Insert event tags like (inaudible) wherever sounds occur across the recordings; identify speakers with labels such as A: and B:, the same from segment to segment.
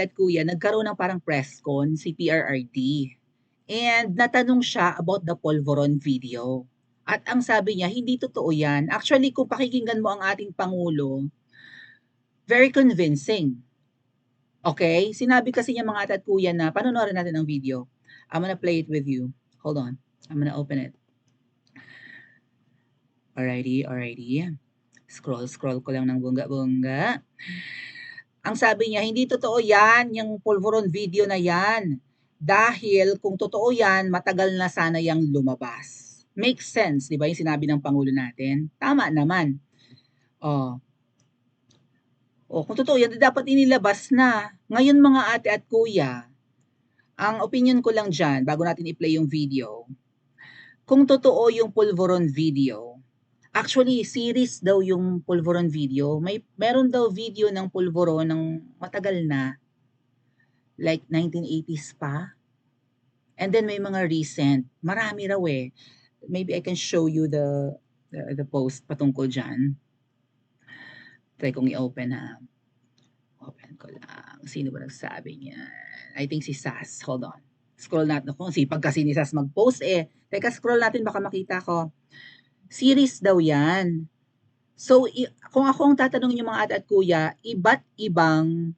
A: at kuya, nagkaroon ng parang press con si PRRD. And natanong siya about the Polvoron video. At ang sabi niya, hindi totoo yan. Actually, kung pakikinggan mo ang ating Pangulo, very convincing. Okay? Sinabi kasi niya mga ate at kuya na, panonorin natin ang video. I'm gonna play it with you. Hold on. I'm gonna open it. Alrighty, alrighty. Scroll, scroll ko lang ng bongga-bongga. Ang sabi niya, hindi totoo yan, yung Polvoron video na yan. Dahil kung totoo yan, matagal na sana yung lumabas. Makes sense, di ba yung sinabi ng Pangulo natin? Tama naman. Oh. Oh, kung totoo yan, dapat inilabas na. Ngayon mga ate at kuya, ang opinion ko lang dyan, bago natin i-play yung video, kung totoo yung Polvoron video, Actually, series daw yung Polvoron video. May meron daw video ng Polvoron ng matagal na. Like 1980s pa. And then may mga recent. Marami raw eh. Maybe I can show you the the, the post patungkol dyan. Try kong i-open ha. Open ko lang. Sino ba nagsabi niya? I think si Sas. Hold on. Scroll natin. Kung sipag kasi ni Sas mag-post eh. Teka, scroll natin baka makita ko. Series daw yan. So, kung ako ang tatanungin yung mga ate at kuya, iba't ibang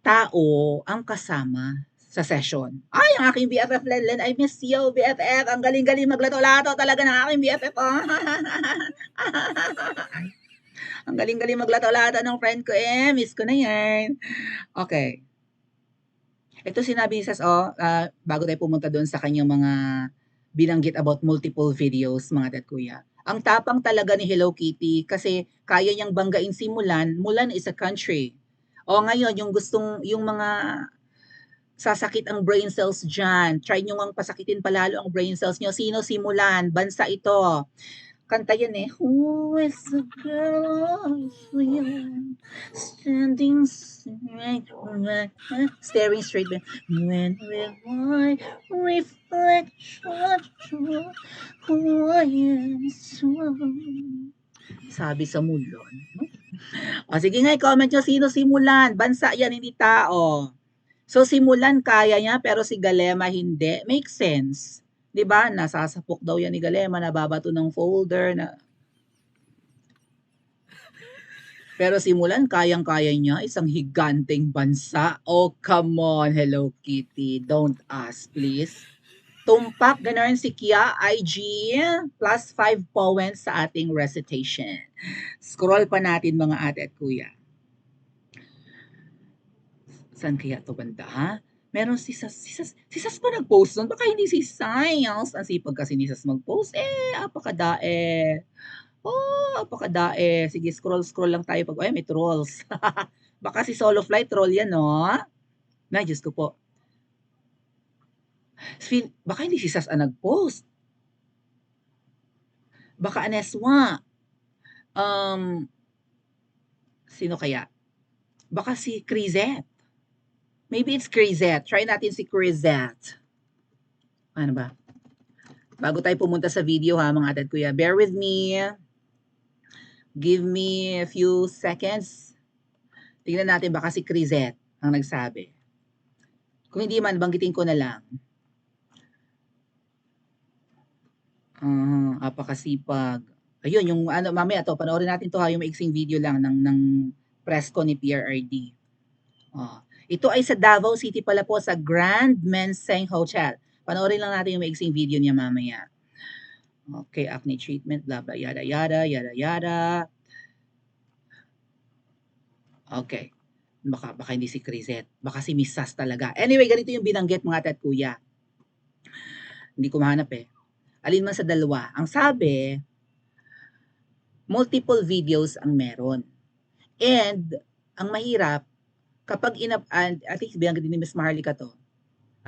A: tao ang kasama sa session. Ay, ang aking BFF Lenlen, I miss you, BFF. Ang galing-galing maglato-lato talaga ng aking BFF. Oh. (laughs) ang galing-galing maglato-lato ng friend ko eh. Miss ko na yan. Okay. Ito sinabi ni Sas, oh, ah, bago tayo pumunta doon sa kanyang mga binanggit about multiple videos, mga tat kuya. Ang tapang talaga ni Hello Kitty kasi kaya niyang banggain si Mulan. Mulan is a country. O ngayon, yung gustong, yung mga sasakit ang brain cells dyan. Try nyo ngang pasakitin palalo ang brain cells nyo. Sino si Mulan? Bansa ito. Kanta yan eh. Who is the girl standing straight staring straight when will my reflection who I am so sabi sa mulon. O sige nga, i-comment nyo sino simulan. Bansa yan, hindi tao. So simulan kaya niya, pero si Galema hindi. Makes sense. 'Di ba? Nasasapok daw yan ni Galema, nababato ng folder na Pero simulan, kayang-kaya niya, isang higanteng bansa. Oh, come on, Hello Kitty. Don't ask, please. Tumpak, ganoon si Kia, IG, plus 5 points sa ating recitation. Scroll pa natin mga ate at kuya. Saan kaya to banda, ha? Meron si Sas, si Sas, si Sas pa nag-post nun? Baka hindi si Science. Ang sipag kasi ni Sas mag-post. Eh, apakadae. Oh, apakadae. Sige, scroll-scroll lang tayo pag, ay, may trolls. (laughs) Baka si Solo Flight troll yan, no? Na, Diyos ko po. Feel, baka hindi si Sas ang nag-post. Baka Aneswa. Um, sino kaya? Baka si Crizette. Maybe it's Crizette. Try natin si Crizette. Ano ba? Bago tayo pumunta sa video ha, mga atad kuya. Bear with me. Give me a few seconds. Tingnan natin baka si Crizette ang nagsabi. Kung hindi man, banggitin ko na lang. Uh, apakasipag. Ayun, yung ano, mamaya to, panoorin natin to ha, yung maiksing video lang ng, ng press ko ni PRRD. Oh. Ito ay sa Davao City pala po sa Grand Menseng Hotel. Panoorin lang natin yung maiksing video niya mamaya. Okay, acne treatment, blah blah, yada yada, yada yada. Okay. Baka, baka hindi si Crisette. Baka si Miss Sas talaga. Anyway, ganito yung binanggit mga ate at kuya. Hindi ko mahanap eh. Alin man sa dalawa. Ang sabi, multiple videos ang meron. And, ang mahirap, kapag inap, and I think binanggit din ni Miss Maharlika to,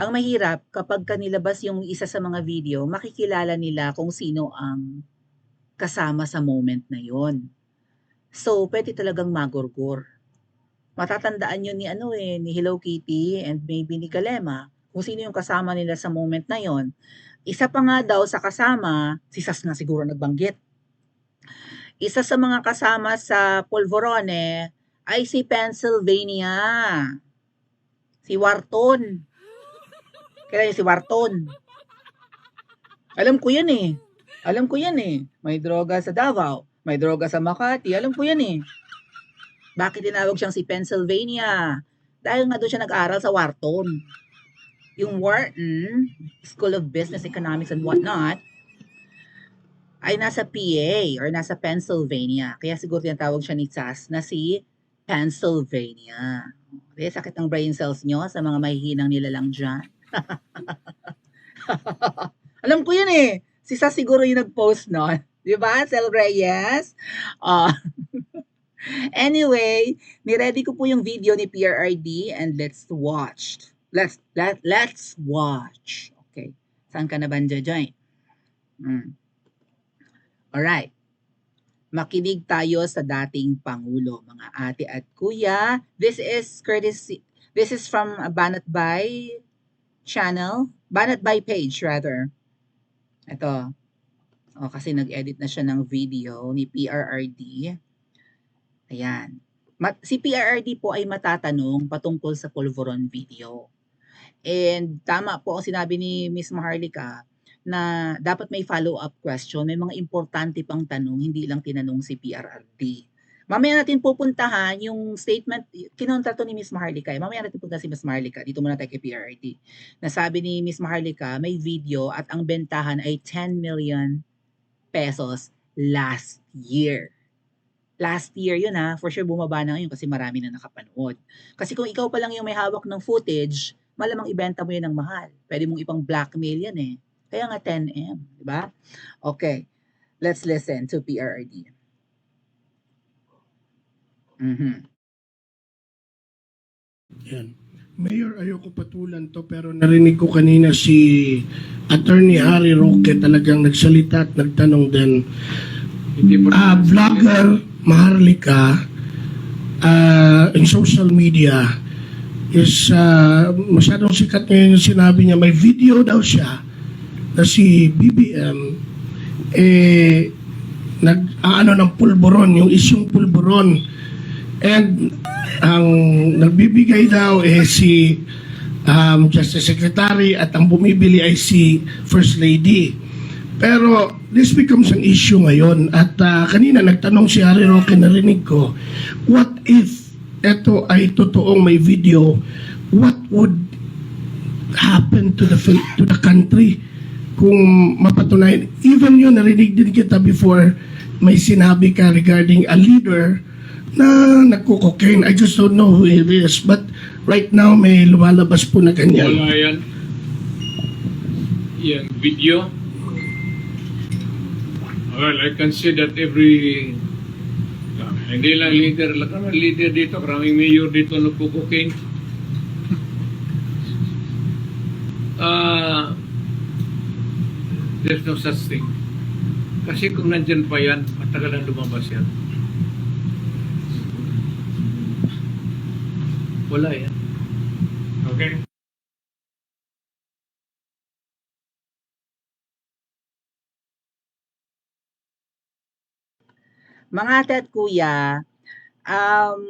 A: ang mahirap kapag kanilabas yung isa sa mga video, makikilala nila kung sino ang kasama sa moment na yon. So, pwede talagang magorgor. Matatandaan yun ni ano eh, ni Hello Kitty and maybe ni Kalema, kung sino yung kasama nila sa moment na yon. Isa pa nga daw sa kasama, si Sas na siguro nagbanggit. Isa sa mga kasama sa Polvorone ay si Pennsylvania. Si Wharton. Kaya si Wharton. Alam ko yan eh. Alam ko yan eh. May droga sa Davao. May droga sa Makati. Alam ko yan eh. Bakit tinawag siyang si Pennsylvania? Dahil nga doon siya nag-aral sa Wharton. Yung Wharton, School of Business, Economics, and whatnot, ay nasa PA or nasa Pennsylvania. Kaya siguro tinatawag siya ni Sas na si Pennsylvania. Kaya sakit ng brain cells nyo sa mga mahihinang nilalang dyan. (laughs) Alam ko yun eh. Si Sas siguro yung nag-post nun. (laughs) Di ba, Sel Reyes? Ah. (laughs) anyway, niready ko po yung video ni PRRD and let's watch. Let's, let, let's watch. Okay. Saan ka na ba join? Hmm. Alright. Makinig tayo sa dating Pangulo, mga ate at kuya. This is courtesy, this is from Banat Bay channel, Banat Bay page rather. Ito. O, kasi nag-edit na siya ng video ni PRRD. Ayan. Mat- si PRRD po ay matatanong patungkol sa Pulveron video. And tama po ang sinabi ni Miss Maharlika na dapat may follow-up question, may mga importante pang tanong, hindi lang tinanong si PRRD. Mamaya natin pupuntahan yung statement, kinontra to ni Miss Maharlika. Eh. Mamaya natin punta si Miss Maharlika. Dito muna tayo kay PRRD. Nasabi ni Miss Maharlika, may video at ang bentahan ay 10 million pesos last year. Last year yun ha, for sure bumaba na ngayon kasi marami na nakapanood. Kasi kung ikaw pa lang yung may hawak ng footage, malamang ibenta mo yun ng mahal. Pwede mong ipang blackmail yan eh. Kaya nga 10M, di ba? Okay. Let's listen to PRRD. Mhm.
B: Yan. Mayor, ayoko patulan to pero narinig ko kanina si Attorney Harry Roque talagang nagsalita at nagtanong din. Ah, vlogger Maharlika ah, in social media is ah, masyadong sikat ngayon yung sinabi niya may video daw siya na si BBM eh nag ang ano ng pulburon, yung isyong pulburon. And ang nagbibigay daw eh si um, Justice Secretary at ang bumibili ay si First Lady. Pero this becomes an issue ngayon. At ah, kanina nagtanong si Harry Roque narinig ko, what if ito ay totoong may video, what would happen to the to the country kung mapatunayan. Even yun, narinig din kita before may sinabi ka regarding a leader na nagko-cocaine. I just don't know who it is. But right now, may lumalabas po na ganyan.
C: Wala yan. Yan, video. Well, I can see that every Ah, hindi lang leader, lang leader dito, maraming mayor dito nagpo-cocaine. Ah, there's no such thing. Kasi kung nandyan pa yan, matagal na lumabas yan. Wala yan. Okay?
A: Mga ate at kuya, um,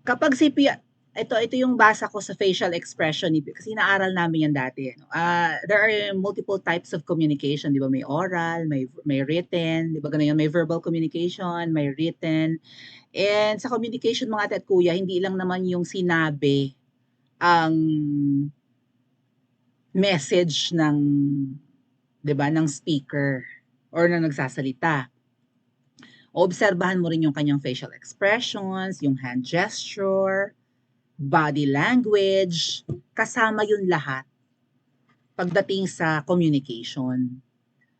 A: kapag si P- ito ito yung basa ko sa facial expression ni kasi inaaral namin yan dati. No? Ah, there are multiple types of communication, 'di ba? May oral, may may written, 'di ba? Ganun yun, may verbal communication, may written. And sa communication mga ate at kuya, hindi lang naman yung sinabi ang message ng 'di ba, ng speaker or ng nagsasalita. Obserbahan mo rin yung kanyang facial expressions, yung hand gesture, body language, kasama yun lahat pagdating sa communication.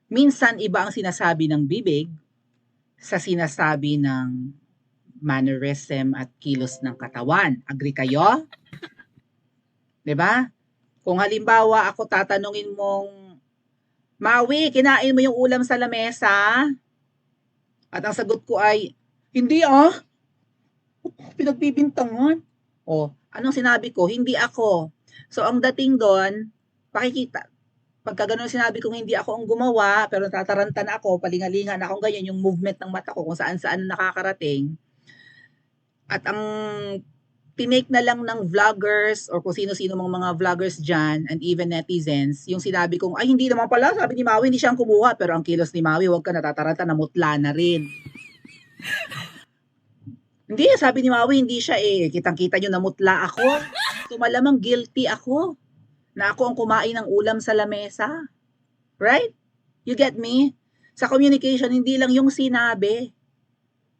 A: Minsan, iba ang sinasabi ng bibig sa sinasabi ng mannerism at kilos ng katawan. Agree kayo? 'Di ba? Kung halimbawa ako tatanungin mong Maui, kinain mo yung ulam sa lamesa? At ang sagot ko ay, hindi ah. Pinagbibintangan. O, anong sinabi ko? Hindi ako. So, ang dating doon, pakikita. Pagka ganun sinabi kong hindi ako ang gumawa, pero tataranta na ako, palingalingan akong ganyan, yung movement ng mata ko kung saan-saan nakakarating. At ang tinake na lang ng vloggers or kung sino-sino mga mga vloggers dyan and even netizens, yung sinabi kong, ay hindi naman pala, sabi ni Maui, hindi siya ang kumuha. Pero ang kilos ni Maui, huwag ka natataranta, namutla na rin. Hindi, sabi ni Maui, hindi siya eh. Kitang-kita nyo, namutla ako. (laughs) So malamang guilty ako na ako ang kumain ng ulam sa lamesa. Right? You get me? Sa communication, hindi lang yung sinabi.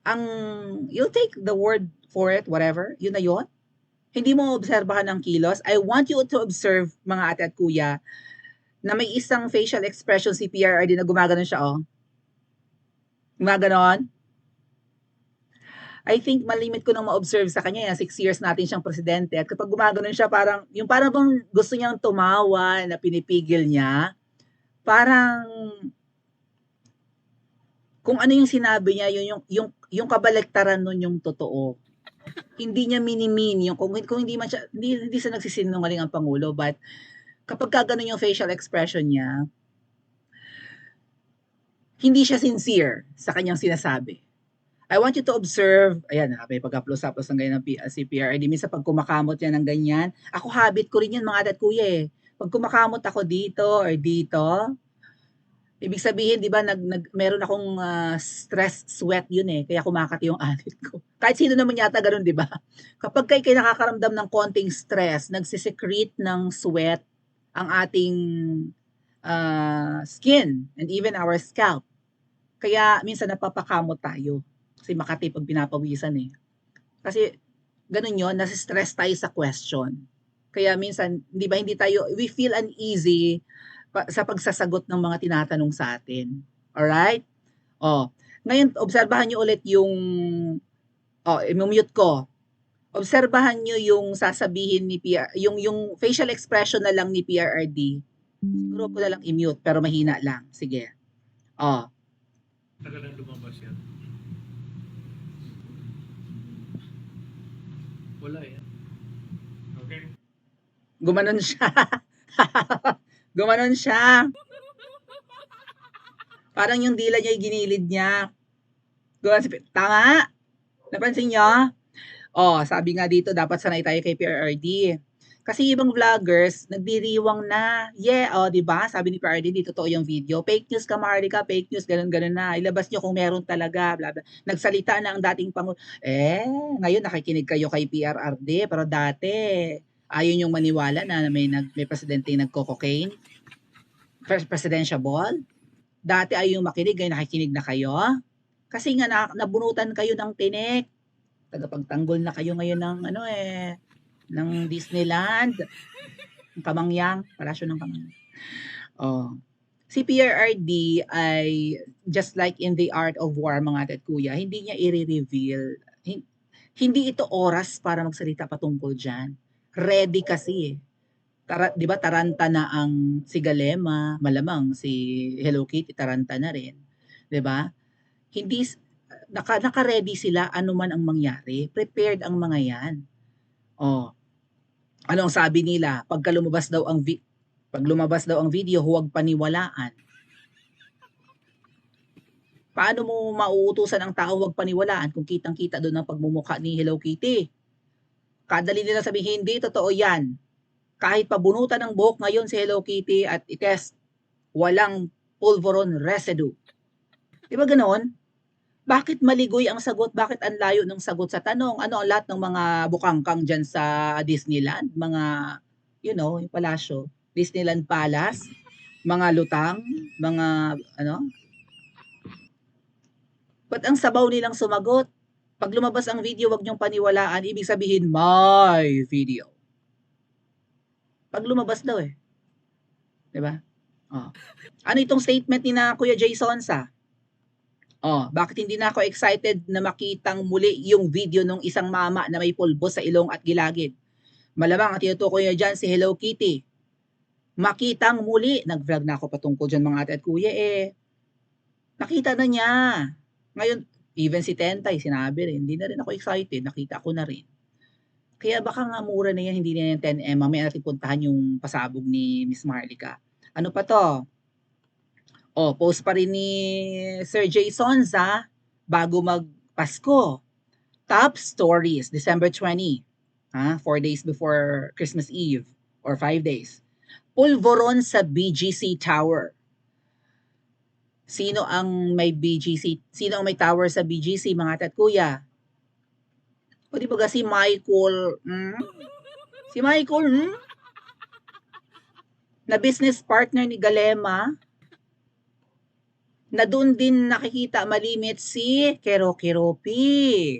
A: Ang, you take the word for it, whatever, yun na yun. Hindi mo obserbahan ang kilos. I want you to observe, mga ate at kuya, na may isang facial expression si PRRD na gumaganon siya, oh. Gumaganon. I think malimit ko nang ma-observe sa kanya, yan, six years natin siyang presidente. At kapag gumaganon siya, parang, yung parang bang gusto niyang tumawa na pinipigil niya, parang, kung ano yung sinabi niya, yun yung, yung, yung kabaliktaran nun yung totoo hindi niya minimin yung kung, kung hindi man siya hindi, hindi siya nagsisinungaling ang pangulo but kapag ka ganun yung facial expression niya hindi siya sincere sa kanyang sinasabi. I want you to observe, ayan, may pag-upload-upload ng ganyan ng P- si PRD. Minsan pag kumakamot yan ng ganyan, ako habit ko rin yan mga adat kuya eh. Pag kumakamot ako dito or dito, Ibig sabihin, 'di ba, nag, nag meron akong ah, stress sweat 'yun eh, kaya kumakati yung (laughs) anit ko. Kahit sino naman yata ganoon, 'di ba? Kapag kay kay nakakaramdam ng konting stress, nagsisecrete ng sweat ang ating ah, skin and even our scalp. Kaya minsan napapakamot tayo kasi makati pag pinapawisan eh. Kasi ganun 'yon, nasi-stress tayo sa question. Kaya minsan, 'di ba, hindi tayo we feel uneasy pa, sa pagsasagot ng mga tinatanong sa atin. Alright? Oh, ngayon, obserbahan nyo ulit yung, oh, i-mute ko. Obserbahan nyo yung sasabihin ni PR, yung, yung facial expression na lang ni PRRD. Siguro ko na lang i-mute, pero mahina lang. Sige. Oh,
C: Tagal lumabas yan. Wala yan. Okay.
A: gumanon siya. (laughs) gumanon siya. Parang yung dila niya, ginilid niya. Gumanon si Tama. Napansin niyo? Oh, sabi nga dito, dapat sanay tayo kay PRRD. Kasi ibang vloggers, nagdiriwang na. Yeah, oh, di ba? Sabi ni PRRD, di totoo yung video. Fake news ka, Marlica, fake news, ganun-ganun na. Ilabas niyo kung meron talaga, bla bla. Nagsalita na ang dating pangulo. Eh, ngayon nakikinig kayo kay PRRD, pero dati, ayaw yung maniwala na may, nag, may presidente yung nagko-cocaine. Pres- Presidential ball. Dati ayaw yung makinig, ngayon nakikinig na kayo. Kasi nga na, nabunutan kayo ng tinik. Tagapagtanggol na kayo ngayon ng ano eh, ng Disneyland. Ang Kamangyang, palasyo ng Kamangyang. Oh. Si PRRD ay just like in the art of war mga tat kuya, hindi niya i-reveal. Hin- Hindi ito oras para magsalita patungkol diyan. Ready kasi eh. Tara, 'di ba taranta na ang si Galema, malamang si Hello Kitty taranta na rin, 'di ba? Hindi naka naka-ready sila anuman ang mangyari. Prepared ang mga 'yan. Oh. Ano ang sabi nila? Pagka lumabas daw ang vi- pag lumabas daw ang video, huwag paniwalaan. Paano mo mauutusan ang tao huwag paniwalaan kung kitang-kita doon ang pagmumukha ni Hello Kitty? Kadali nila sabihin, hindi, totoo yan. Kahit pabunutan ng buhok ngayon si Hello Kitty at itest, walang pulveron residue. Di ba ganoon? Bakit maligoy ang sagot? Bakit ang layo ng sagot sa tanong? Ano ang lahat ng mga bukangkang dyan sa Disneyland? Mga, you know, yung palasyo. Disneyland Palace? Mga lutang? Mga, ano? Ba't ang sabaw nilang sumagot? Pag lumabas ang video, wag niyong paniwalaan. Ibig sabihin, my video. Pag lumabas daw eh. 'Di ba? Oh. Ano itong statement ni na Kuya Jason sa? Oh, bakit hindi na ako excited na makitang muli yung video ng isang mama na may pulbo sa ilong at gilagid? Malamang ang tinutukoy niya dyan si Hello Kitty. Makitang muli. Nag-vlog na ako patungkol dyan mga ate at kuya eh. Nakita na niya. Ngayon, even si Tentay, sinabi rin, hindi na rin ako excited. Nakita ko na rin. Kaya baka nga mura na yan, hindi na yan 10M. Mamaya natin puntahan yung pasabog ni Miss Marlica. Ano pa to? Oh, post pa rin ni Sir Jay Sonza bago magpasko. Top stories, December 20. Ha? Four days before Christmas Eve or five days. Pulveron sa BGC Tower. Sino ang may BGC? Sino ang may tower sa BGC, mga tat kuya? O di ba si Michael? Hmm? Si Michael, hmm? Na business partner ni Galema. Na doon din nakikita malimit si Kero Keropi.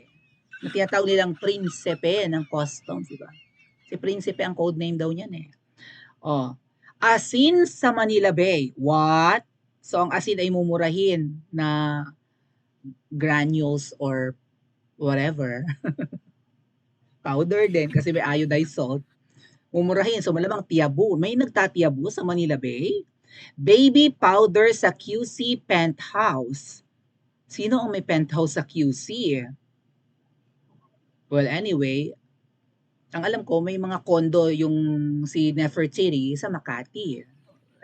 A: Na tinatawag nilang prinsipe ng customs, di ba? Si prinsipe ang code name daw niyan eh. Oh. Asin sa Manila Bay. What? So ang asin ay mumurahin na granules or whatever. (laughs) Powder din kasi may iodized salt. Mumurahin. So malamang tiyabu. May nagtatiyabu sa Manila Bay. Baby powder sa QC penthouse. Sino ang may penthouse sa QC? Well, anyway, ang alam ko, may mga kondo yung si Nefertiti sa Makati.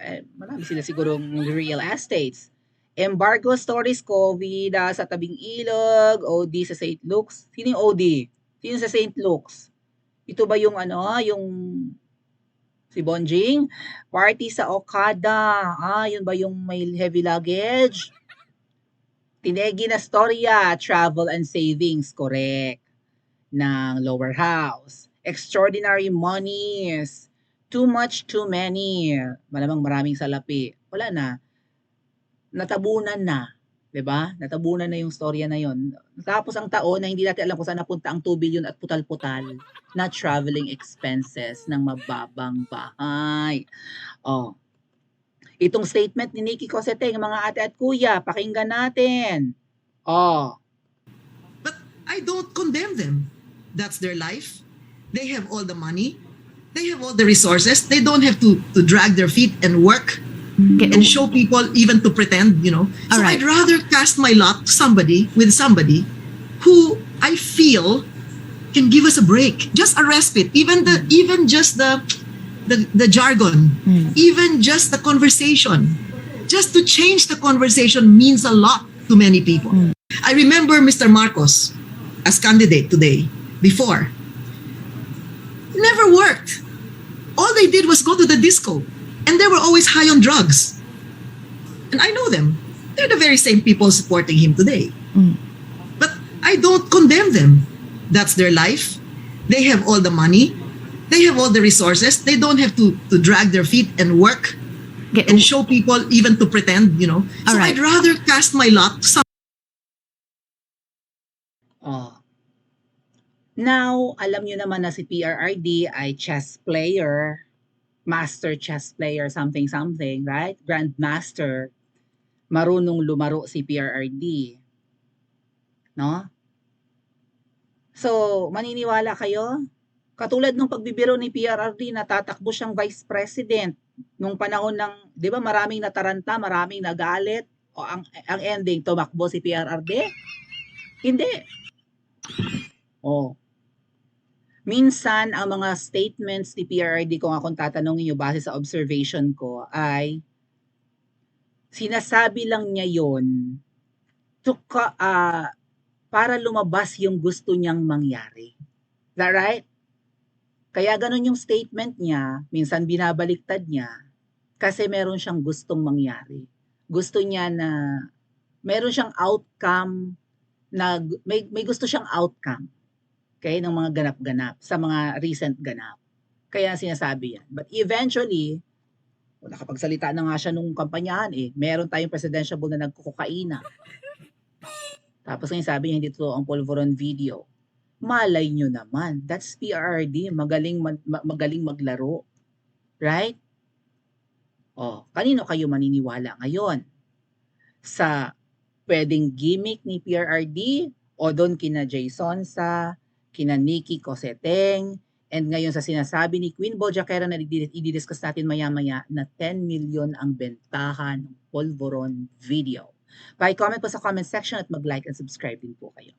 A: Eh, marami sila sigurong real estates. Embargo stories, COVID ah, sa tabing ilog, OD sa St. Luke's. Sino yung OD? Sino sa St. Luke's? Ito ba yung ano, yung si Bonjing? Party sa Okada. Ah, yun ba yung may heavy luggage? Tinegi na storya, travel and savings, correct. Ng lower house. Extraordinary monies. Too much, too many. Malamang maraming salapi. Wala na. Natabunan na. 'Di ba? Natabunan na yung storya na yon. Tapos ang taon na hindi natin alam kung saan napunta ang 2 billion at putal-putal na traveling expenses ng mababang bahay. Oh. Itong statement ni Nikki Cosete, mga ate at kuya, pakinggan natin. Oh.
D: But I don't condemn them. That's their life. They have all the money. They have all the resources. They don't have to, to drag their feet and work Mm-hmm. and show people even to pretend, you know. So
E: Alright.
D: I'd rather cast my lot to somebody with somebody who I feel can give us a break, just a respite, even the mm-hmm. even just the the, the jargon, mm-hmm. even just the conversation. Just to change the conversation means a lot to many people. I remember Mr. Marcos as candidate today, before. Never worked. All they did was go to the disco. And they were always high on drugs. And I know them. They're the very same people supporting him today. Mm. But I don't condemn them. That's their life. They have all the money. They have all the resources. They don't have to, to drag their feet and work
E: Okay,
D: and show people even to pretend, you know. So
E: Alright.
D: I'd rather cast my lot to
A: Oh. Now, alam nyo naman na si PRRD ay chess player, master chess player, something something, right? Grandmaster. Marunong lumaro si PRRD. No? So, maniniwala kayo? Katulad nung pagbibiro ni PRRD, natatakbo siyang vice president nung panahon ng, di ba maraming nataranta, maraming nagalit, o ang, ang ending, tumakbo si PRRD? Hindi. Oh. Minsan, ang mga statements ni PRRD, kung akong tatanungin nyo base sa observation ko, ay sinasabi lang niya yon to ah, para lumabas yung gusto niyang mangyari. Is that right? Kaya ganun yung statement niya, minsan binabaliktad niya, kasi meron siyang gustong mangyari. Gusto niya na meron siyang outcome na may, may gusto siyang outcome okay, ng mga ganap-ganap sa mga recent ganap. Kaya sinasabi yan. But eventually, o nakapagsalita na nga siya nung kampanyahan eh, meron tayong presidential bull na nagkukukaina. Tapos ngayon sabi niya, hindi to ang Polvoron video. Malay nyo naman. That's PRRD. Magaling, mag- ma- magaling maglaro. Right? Oh, kanino kayo maniniwala ngayon? Sa pwedeng gimmick ni PRRD o doon kina Jason sa kina Nikki Coseteng and ngayon sa sinasabi ni Queen Bojaquera na i-discuss natin maya-maya na 10 million ang bentahan ng Polvoron video. Pa-comment po sa comment section at mag-like and subscribe din po kayo.